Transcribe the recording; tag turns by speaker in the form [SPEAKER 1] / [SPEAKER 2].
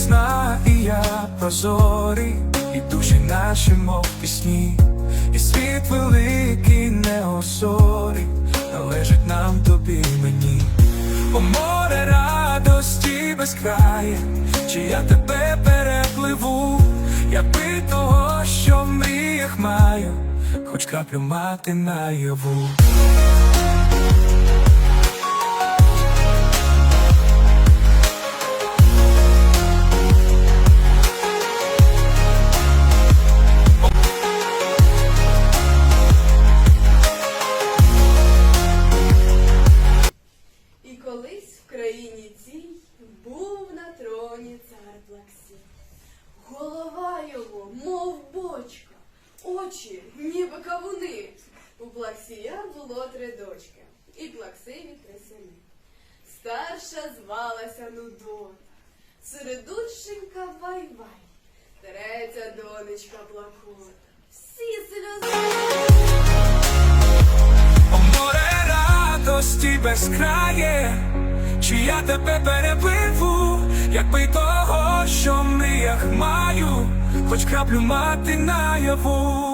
[SPEAKER 1] ясна, і я прозорий, і душі наші, мов пісні, і світ великий не осорий, належить нам тобі мені. О море радості безкрає, чи я тебе перепливу, я би того, що в мріях маю, хоч краплю мати наяву.
[SPEAKER 2] В країні цій був на троні цар Плаксій. Голова його, мов бочка, очі, ніби кавуни. У Плаксія було три дочки, і Плаксиві три сини. Старша звалася Нудота, середульшенька Вай-Вай, третя донечка Плакота. Всі сльози.
[SPEAKER 1] Море радості безкрає, я тебе перепливу, якби того, що мріях маю, хоч краплю мати наяву.